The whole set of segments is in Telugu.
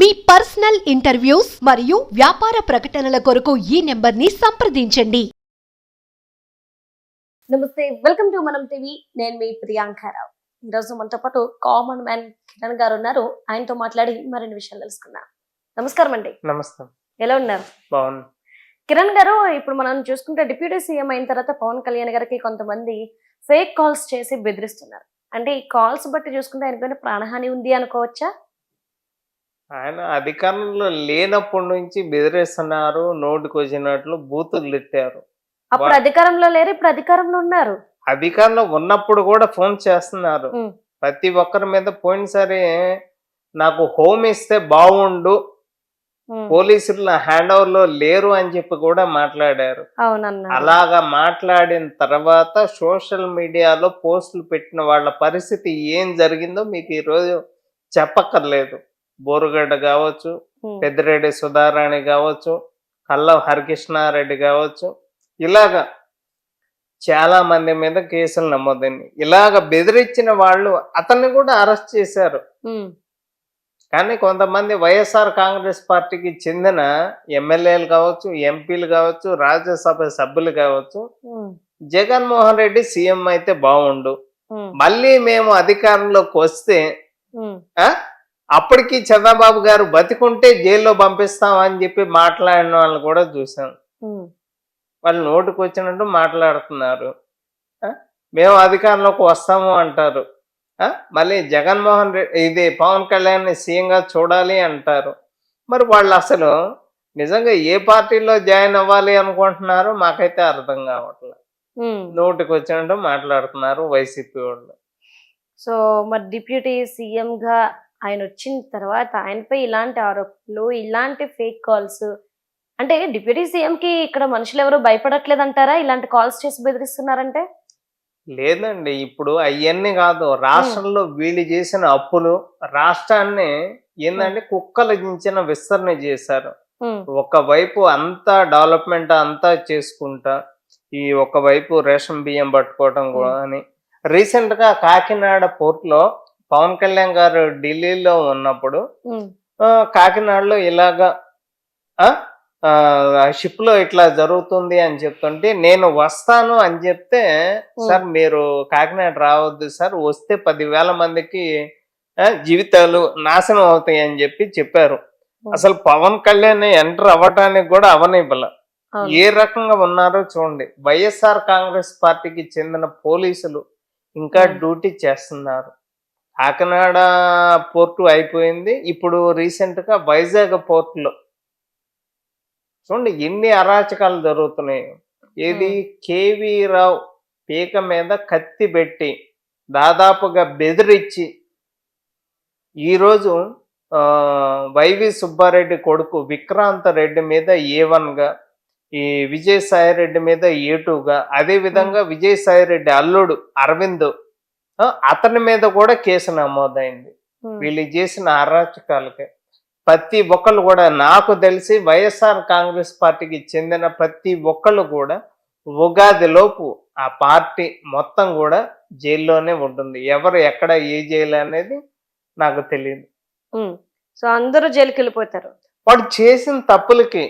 మీ పర్సనల్ ఇంటర్వ్యూస్ మరియు వ్యాపార ప్రకటనల కొరకు ఈ నెంబర్ని సంప్రదించండి. నమస్తే వెల్కమ్ టు మనం టీవీ. నేను మీ ప్రియాంకారావు ఈరోజు మనతో పాటు కామన్ మ్యాన్ కిరణ్ గారు ఉన్నారు. ఆయనతో మాట్లాడి మరిన్ని విషయాలు తెలుసుకుందాం. నమస్కారం అండి. నమస్తే ఎలా ఉన్నారు? కిరణ్ గారు ఇప్పుడు మనం చూసుకుంటే డిప్యూటీ సీఎం అయిన తర్వాత పవన్ కళ్యాణ్ గారికి కొంతమంది ఫేక్ కాల్స్ చేసి బెదిరిస్తున్నారు. అంటే ఈ కాల్స్ బట్టి చూసుకుంటే ఆయనపైన ప్రాణహాని ఉంది అనుకోవచ్చా? ఆయన అధికారంలో లేనప్పటి నుంచి బెదిరిస్తున్నారు నోటికి వచ్చినట్లు బూతులు తిట్టారు. అప్పుడు అధికారంలో లేరు ఇప్పుడు అధికారంలో ఉన్నారు. అధికారంలో ఉన్నప్పుడు కూడా ఫోన్ చేస్తున్నారు. ప్రతి ఒక్కరి మీద పోయినసారి నాకు హోమ్ ఇస్తే బాగుండు పోలీసులు హ్యాండ్ ఓవర్లో లేరు అని చెప్పి కూడా మాట్లాడారు. అలాగా మాట్లాడిన తర్వాత సోషల్ మీడియాలో పోస్టులు పెట్టిన వాళ్ళ పరిస్థితి ఏం జరిగిందో మీకు ఈరోజు చెప్పక్కర్లేదు. బోరుగడ్డ కావచ్చు పెద్దిరెడ్డి సుధారాణి కావచ్చు కల్లం హరికృష్ణారెడ్డి కావచ్చు ఇలాగా చాలా మంది మీద కేసులు నమోదైంది ఇలాగ బెదిరించిన వాళ్ళు అతన్ని కూడా అరెస్ట్ చేశారు. కానీ కొంతమంది వైఎస్ఆర్ కాంగ్రెస్ పార్టీకి చెందిన ఎమ్మెల్యేలు కావచ్చు ఎంపీలు కావచ్చు రాజ్యసభ సభ్యులు కావచ్చు జగన్మోహన్ రెడ్డి సీఎం అయితే బాగుండు మళ్ళీ మేము అధికారంలోకి వస్తే అప్పటికి చంద్రబాబు గారు బతికుంటే జైల్లో పంపిస్తాం అని చెప్పి మాట్లాడిన వాళ్ళు కూడా చూసాం. వాళ్ళు నోటికి వచ్చినట్టు మాట్లాడుతున్నారు? మేము అధికారంలోకి వస్తాము అంటారు? మళ్ళీ జగన్మోహన్ రెడ్డి ఇది పవన్ కళ్యాణ్ సీఎంగా చూడాలి అంటారు. మరి వాళ్ళు అసలు నిజంగా ఏ పార్టీలో జాయిన్ అవ్వాలి అనుకుంటున్నారో మాకైతే అర్థం కావట్లేదు. నోటికి వచ్చినట్టు మాట్లాడుతున్నారు వైసీపీ వాళ్ళు. సో మరి డిప్యూటీ సీఎం గా ఆయన వచ్చిన తర్వాత ఆయనపై ఇలాంటి ఆరోపణలు ఇలాంటి ఫేక్ కాల్స్ అంటే డిప్యూటీ సీఎం కి ఇక్కడ మనుషులు ఎవరు భయపడట్లేదు అంటారా ఇలాంటి కాల్స్ చేసి బెదిరిస్తున్నారంటే? లేదండి ఇప్పుడు అవన్నీ కాదు రాష్ట్రంలో వీళ్ళు చేసిన అప్పులు రాష్ట్రాన్ని ఏంటంటే కుక్కలు దించిన విస్తరణ చేశారు. ఒకవైపు అంతా డెవలప్మెంట్ అంతా చేసుకుంటా ఈ ఒకవైపు రేషన్ బియ్యం పట్టుకోవటం కూడా అని. రీసెంట్గా కాకినాడ పోర్ట్లో పవన్ కళ్యాణ్ గారు ఢిల్లీలో ఉన్నప్పుడు కాకినాడలో ఇలాగా షిప్లో ఇట్లా జరుగుతుంది అని చెప్తుంటే నేను వస్తాను అని చెప్తే సార్ మీరు కాకినాడ రావద్దు సార్ వస్తే పదివేల మందికి జీవితాలు నాశనం అవుతాయి అని చెప్పి చెప్పారు. అసలు పవన్ కళ్యాణ్ ఎంటర్ అవ్వటానికి కూడా అవనివ్వల. అవును. ఏ రకంగా ఉన్నారో చూడండి. వైఎస్ఆర్ కాంగ్రెస్ పార్టీకి చెందిన పోలీసులు ఇంకా. డ్యూటీ చేస్తున్నారు. కాకినాడ పోర్టు అయిపోయింది. ఇప్పుడు రీసెంట్గా వైజాగ్ పోర్టులో చూడండి ఎన్ని అరాచకాలు జరుగుతున్నాయి. ఏది కేవీ రావు పీక మీద కత్తి పెట్టి దాదాపుగా బెదిరించి ఈరోజు వైవి సుబ్బారెడ్డి కొడుకు విక్రాంత రెడ్డి మీద ఏ గా ఈ విజయసాయి రెడ్డి మీద ఏ గా అదే విధంగా విజయసాయి రెడ్డి అల్లుడు అరవింద్ అతని మీద కూడా కేసు నమోదైంది. ఉమ్, వీళ్ళు చేసిన అరాచకాలకి. ప్రతి ఒక్కళ్ళు కూడా నాకు తెలిసి వైఎస్ఆర్ కాంగ్రెస్ పార్టీకి చెందిన ప్రతి ఒక్కళ్ళు కూడా ఉగాది లోపు ఆ పార్టీ మొత్తం కూడా జైల్లోనే ఉంటుంది. ఎవరు ఎక్కడ ఏ జైలు అనేది నాకు తెలియదు ఉమ్. సో అందరూ జైలుకి వెళ్ళిపోతారు. వాడు చేసిన తప్పులకి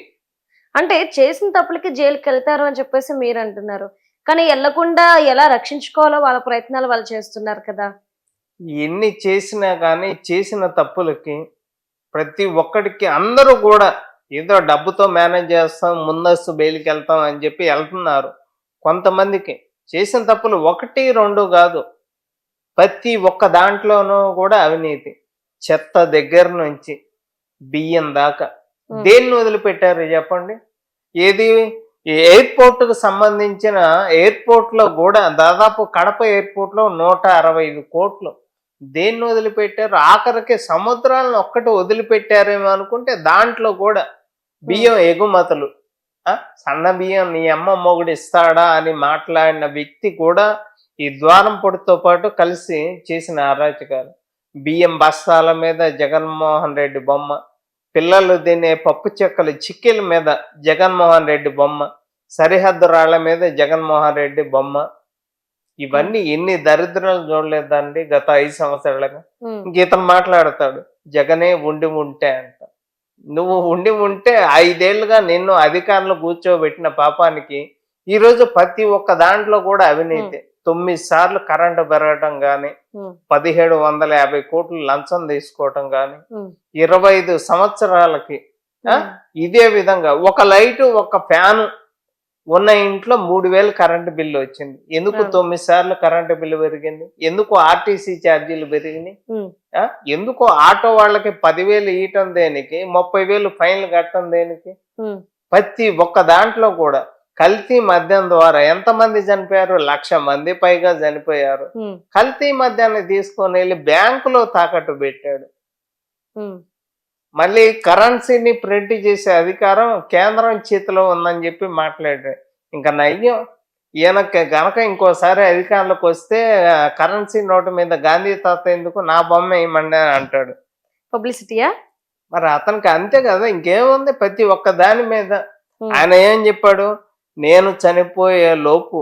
అంటే చేసిన తప్పులకి జైలుకి వెళ్తారు అని చెప్పేసి మీరు అంటున్నారు. కానీ వెళ్ళకుండా ఎలా రక్షించుకోవాలో వాళ్ళ ప్రయత్నాలు వాళ్ళు చేస్తున్నారు కదా. ఎన్ని చేసినా కానీ చేసిన తప్పులకి ప్రతి ఒక్కడికి అందరూ కూడా ఏదో డబ్బుతో మేనేజ్ చేస్తాం ముందస్తు బెయిల్కి వెళ్తాం అని చెప్పి వెళ్తున్నారు. కొంతమందికి చేసిన తప్పులు ఒకటి రెండు కాదు. ప్రతి ఒక్క దాంట్లోనూ కూడా అవినీతి. చెత్త దగ్గర నుంచి బియ్యం దాకా. దేన్ని వదిలిపెట్టారు చెప్పండి? ఏది ఈ ఎయిర్పోర్ట్కు సంబంధించిన ఎయిర్పోర్ట్లో కూడా దాదాపు కడప ఎయిర్పోర్ట్లో నూట అరవై ఐదు కోట్లు. దేన్ని వదిలిపెట్టారు? ఆఖరికి సముద్రాలను ఒక్కటి వదిలిపెట్టారేమో అనుకుంటే దాంట్లో కూడా బియ్యం ఎగుమతులు. ఆ, సన్న బియ్యం నీ అమ్మ మొగుడు ఇస్తాడా అని మాట్లాడిన వ్యక్తి కూడా ఈ ద్వారం పొడితో పాటు కలిసి చేసిన అరాచకాలు బియ్యం బస్తాల మీద జగన్మోహన్ రెడ్డి బొమ్మ. పిల్లలు తినే పప్పు చెక్కలు చిక్కిల మీద జగన్మోహన్ రెడ్డి బొమ్మ సరిహద్దు రాళ్ళ మీద జగన్మోహన్ రెడ్డి బొమ్మ. ఇవన్నీ ఎన్ని దరిద్రాలు చూడలేదండి గత ఐదు సంవత్సరాలుగా. ఇతను మాట్లాడతాడు జగనే ఉండి ఉంటే అంట. నువ్వు ఉండి ఉంటే ఐదేళ్ళుగా నిన్ను అధికారంలో కూర్చోబెట్టిన పాపానికి ఈ రోజు ప్రతి ఒక్క దాంట్లో కూడా అవినీతి. తొమ్మిది సార్లు కరెంటు పెరగటం గాని పదిహేడు వందల యాభై కోట్లు లంచం తీసుకోవటం గాని ఇరవై ఐదు సంవత్సరాలకి? ఇదే విధంగా ఒక లైటు ఒక ఫ్యాను ఉన్న ఇంట్లో మూడు వేలు కరెంటు బిల్లు వచ్చింది. ఎందుకు. తొమ్మిది సార్లు కరెంటు బిల్లు పెరిగింది? ఎందుకు ఆర్టీసీ ఛార్జీలు పెరిగినాయి? ఎందుకు ఆటో వాళ్ళకి పదివేలు ఇయటం దేనికి? ముప్పై వేలు ఫైన్లు కట్టడం దేనికి? ప్రతి ఒక్క దాంట్లో కూడా కల్తీ మద్యం ద్వారా ఎంతమంది చనిపోయారు? లక్ష మంది పైగా చనిపోయారు. కల్తీ మద్యాన్ని తీసుకొని వెళ్ళి బ్యాంకులో తాకట్టు పెట్టాడు. మళ్ళీ కరెన్సీని ప్రింట్ చేసే అధికారం కేంద్రం చేతిలో ఉందని చెప్పి మాట్లాడాడు. ఇంకా నయ్యం ఈయనకి గనక ఇంకోసారి అధికారంలోకి వస్తే కరెన్సీ నోటు మీద గాంధీ తాత ఎందుకు నా బొమ్మ వేయమండి అని అంటాడు. పబ్లిసిటీయా? మరి అతనికి అంతే కదా ఇంకేముంది? ప్రతి ఒక్క దాని మీద. ఆయన ఏం చెప్పాడు? నేను చనిపోయే లోపు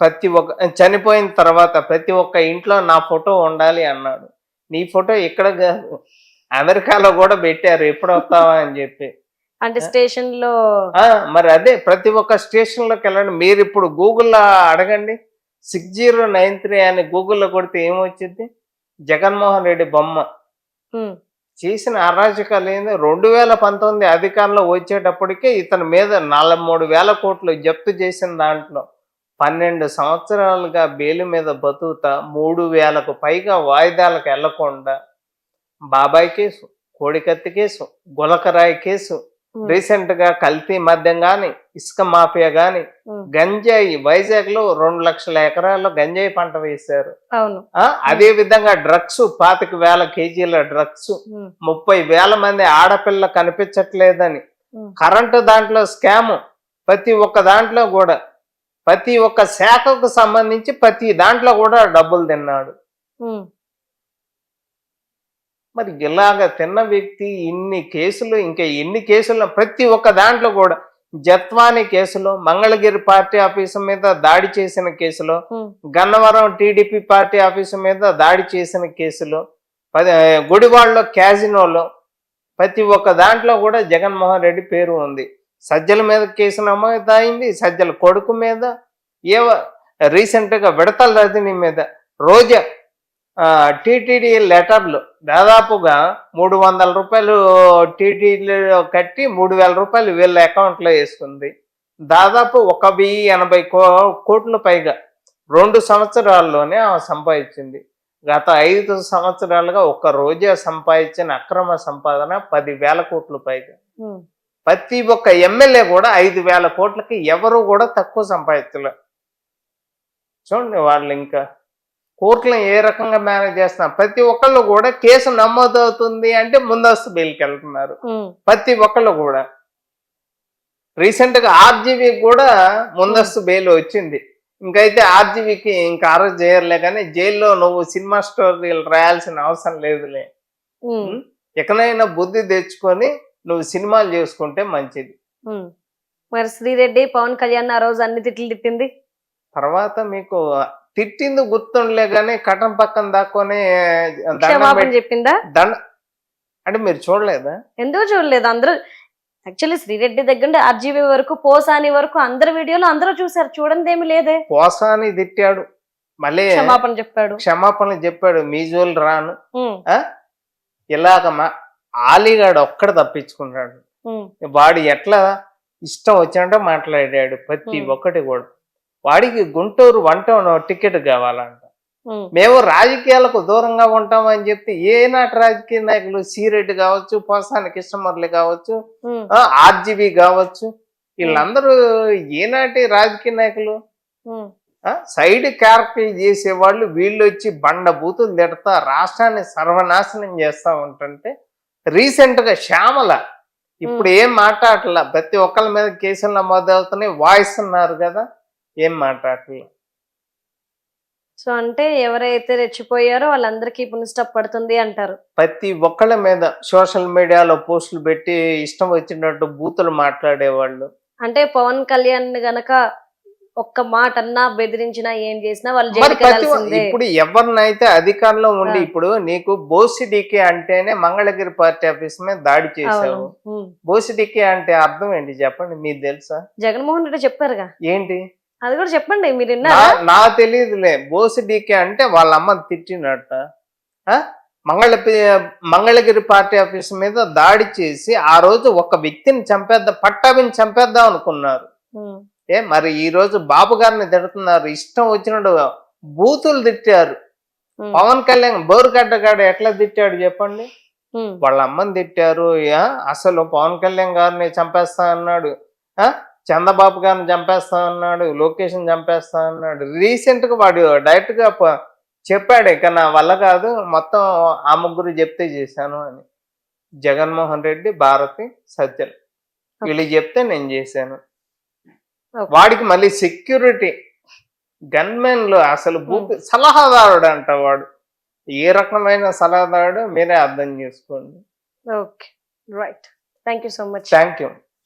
ప్రతి ఒక్క చనిపోయిన తర్వాత ప్రతి ఒక్క ఇంట్లో నా ఫోటో ఉండాలి అన్నాడు. నీ ఫోటో ఇక్కడ అమెరికాలో కూడా పెట్టారు ఎప్పుడు వస్తావా అని చెప్పి. అంటే స్టేషన్లో మరి అదే ప్రతి ఒక్క స్టేషన్లోకి వెళ్ళండి. మీరు ఇప్పుడు గూగుల్లో అడగండి సిక్స్ జీరో నైన్ త్రీ అని గూగుల్లో కొడితే ఏమొచ్చింది జగన్మోహన్ రెడ్డి బొమ్మ. చేసిన అరాచకాలు ఏంది రెండు వేల పంతొమ్మిది అధికారంలో వచ్చేటప్పటికే ఇతని మీద నలభై మూడు వేల కోట్లు జప్తు చేసిన దాంట్లో పన్నెండు సంవత్సరాలుగా బెయిల్ మీద బతుకుతా మూడు వేలకు పైగా వాయిదాలకు వెళ్ళకుండా బాబాయ్ కేసు కోడికత్తి కేసు గులకరాయి కేసు రీసెంట్గా కల్తీ మద్యం గాని ఇసుక మాఫియా గాని గంజాయి వైజాగ్లో రెండు లక్షల ఎకరాల్లో గంజాయి పంట వేశారు. అదే విధంగా డ్రగ్స్ పాతిక వేల కేజీల డ్రగ్స్ ముప్పై వేల మంది ఆడపిల్ల కనిపించట్లేదని. కరెంటు దాంట్లో స్కామ్ ప్రతి ఒక్క దాంట్లో కూడా ప్రతి ఒక్క శాఖకు సంబంధించి ప్రతి దాంట్లో కూడా డబ్బులు తిన్నాడు. మరి ఇలాగ తిన్న వ్యక్తి ఇన్ని కేసులు ఇంకా ఎన్ని కేసులు ప్రతి ఒక్క దాంట్లో కూడా జత్వాని కేసులో మంగళగిరి పార్టీ ఆఫీసు మీద దాడి చేసిన కేసులో గన్నవరం టీడీపీ పార్టీ ఆఫీసు మీద దాడి చేసిన కేసులో పది గుడివాడలో క్యాజినోలో ప్రతి ఒక్క దాంట్లో కూడా జగన్మోహన్ రెడ్డి పేరు ఉంది. సజ్జల మీద కేసు నమోదు అయింది సజ్జల కొడుకు మీద ఏవ రీసెంట్గా విడతల రజనీ మీద రోజా టీటీడీ లెటర్లు దాదాపుగా మూడు వందల రూపాయలు టీటీడీలో కట్టి మూడు వేల రూపాయలు వీళ్ళ అకౌంట్లో వేసుకుంది దాదాపు ఒక వెయ్యి ఎనభై కో కోట్ల పైగా రెండు సంవత్సరాల్లోనే ఆమె సంపాదించింది. గత ఐదు సంవత్సరాలుగా ఒక్క రోజే సంపాదించిన అక్రమ సంపాదన పది వేల కోట్ల పైగా. ప్రతి ఒక్క ఎమ్మెల్యే కూడా ఐదు వేల కోట్లకి ఎవరు కూడా తక్కువ సంపాదించలేరు చూడండి వాళ్ళు ఇంకా కోర్టులను ఏ రకంగా మేనేజ్ చేస్తున్నారు ప్రతి ఒక్కళ్ళు కూడా కేసు నమోదవుతుంది అంటే ముందస్తు బెయిల్కి వెళ్తున్నారు ప్రతి ఒక్కళ్ళు కూడా. రీసెంట్గా ఆర్జీవీ కూడా ముందస్తు బెయిల్ వచ్చింది. ఇంకైతే ఆర్జీవీకి ఇంకా అరెస్ట్ చేయర్లే కానీ జైల్లో నువ్వు సినిమా స్టోరీలు రాయాల్సిన అవసరం లేదులే. ఎక్కడైనా బుద్ధి తెచ్చుకొని నువ్వు సినిమాలు చేసుకుంటే మంచిది. మరి శ్రీరెడ్డి పవన్ కళ్యాణ్ ఆ రోజు అన్ని తిట్లు తిట్టింది? తర్వాత మీకు తిట్టింది గుర్తుండలే కానీ కటం పక్కన దాక్కొని క్షమాపణ చెప్పిందా? దండ అంటే మీరు చూడలేదా? ఎందుకు చూడలేదు? అందరూ యాక్చువల్లీ శ్రీరెడ్డి దగ్గర ఆర్జీవీ వరకు పోసాని వరకు అందరు వీడియోలు అందరూ చూసారు చూడండి ఏమి లేదే. పోసాని తిట్టాడు. మళ్ళీ క్షమాపణ చెప్పాడు. క్షమాపణలు చెప్పాడు. మీజోలు రాను. ఉమ్, ఆ? ఇలాగ మా ఆలీగాడు ఒక్కడ తప్పించుకున్నాడు. వాడు ఎట్లా ఇష్టం వచ్చినట్టు మాట్లాడాడు. ప్రతి. ఒక్కటి కూడా. వాడికి గుంటూరు వంట టికెట్ కావాలంట. మేము రాజకీయాలకు దూరంగా ఉంటామని చెప్తే ఏనాటి రాజకీయ నాయకులు సిరెడ్డి కావచ్చు పోసాని కృష్ణమురళి కావచ్చు ఆర్జీబీ కావచ్చు వీళ్ళందరూ ఏనాటి రాజకీయ నాయకులు? సైడ్ క్యారెక్టర్ చేసేవాళ్ళు వీళ్ళు వచ్చి బండ బూతులు తిడతా రాష్ట్రాన్ని సర్వనాశనం చేస్తా ఉంటుంటే రీసెంట్గా శ్యామల ఇప్పుడు ఏం మాట్లాడట్లా? ప్రతి ఒక్కరి మీద కేసులు నమోదవుతున్నాయి వాయిస్ ఉన్నారు కదా. ఏం మాట్లాడట్లా సో అంటే ఎవరైతే రెచ్చిపోయారో వాళ్ళందరికీ పునఃస్టాప్ పడుతుంది అంటారు. ప్రతి ఒక్కళ్ళ మీద సోషల్ మీడియాలో పోస్టులు పెట్టి ఇష్టం వచ్చినట్టు బూతులు మాట్లాడేవాళ్ళు. అంటే పవన్ కళ్యాణ్ గనక ఒక్క మాట అన్నా బెదిరించినా ఏం చేసినా వాళ్ళు ఇప్పుడు ఎవరినైతే అధికారంలో ఉండి. ఇప్పుడు నీకు బోసిడికే అంటేనే మంగళగిరి పార్టీ ఆఫీస్ మీద దాడి చేశావు. బోసిడికే అంటే అర్థం ఏంటి చెప్పండి మీకు తెలుసా? జగన్మోహన్ రెడ్డి చెప్పారుగా. ఏంటి? అది కూడా చెప్పండి మీరు నా తెలియదులే బోసిడికే అంటే వాళ్ళ అమ్మ తిట్టినట్ట? మంగళ మంగళగిరి పార్టీ ఆఫీస్ మీద దాడి చేసి ఆ రోజు ఒక వ్యక్తిని చంపేద్దాం పట్టాభిని చంపేద్దాం అనుకున్నారు. ఏ మరి ఈ రోజు బాబు గారిని తిడుతున్నారు. ఇష్టం వచ్చినట్టు బూతులు తిట్టారు. పవన్ కళ్యాణ్ బోరుగడ్డ గాడు ఎట్లా తిట్టాడు చెప్పండి. వాళ్ళ అమ్మని తిట్టారు. యా అసలు పవన్ కళ్యాణ్ గారిని చంపేస్తా అన్నాడు. చంద్రబాబు గారిని చంపేస్తా అన్నాడు లోకేషన్ చంపేస్తా అన్నాడు. రీసెంట్గా వాడు డైరెక్ట్గా ప- చెప్పాడు ఇక నా వల్ల కాదు మొత్తం ఆ ముగ్గురు చెప్తే చేశాను అని. జగన్మోహన్ రెడ్డి భారతి సజ్జల్ వీళ్ళు చెప్తే నేను చేశాను. వాడికి మళ్ళీ సెక్యూరిటీ గన్మెన్లో అసలు భూపి సలహాదారుడు అంట వాడు. ఏ రకమైన సలహాదారుడు మీరే అర్థం చేసుకోండి. Okay. Right thank you so much thank you